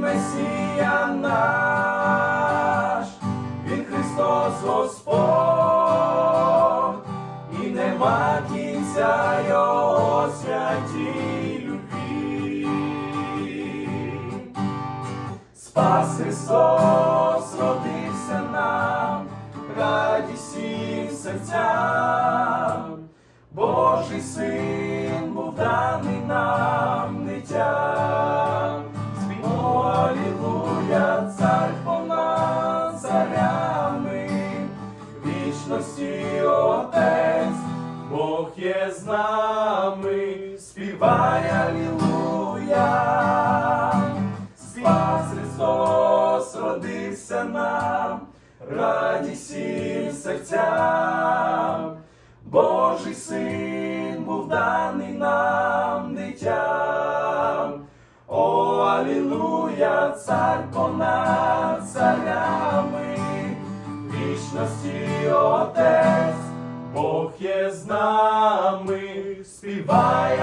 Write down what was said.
Месія наш, Він Христос Господь, і нема кінця Його святій любві. Спас Христос родився нам, радість всім серцям, Божий син Алілуя, цар понад царями, вічності Отець, Бог є з нами, співай Алілуя. Спас Христос родився нам, радість всім серцям, Божий син був даний нам Алілуя, цар понад царями, вічності Отець, Бог є з нами, співай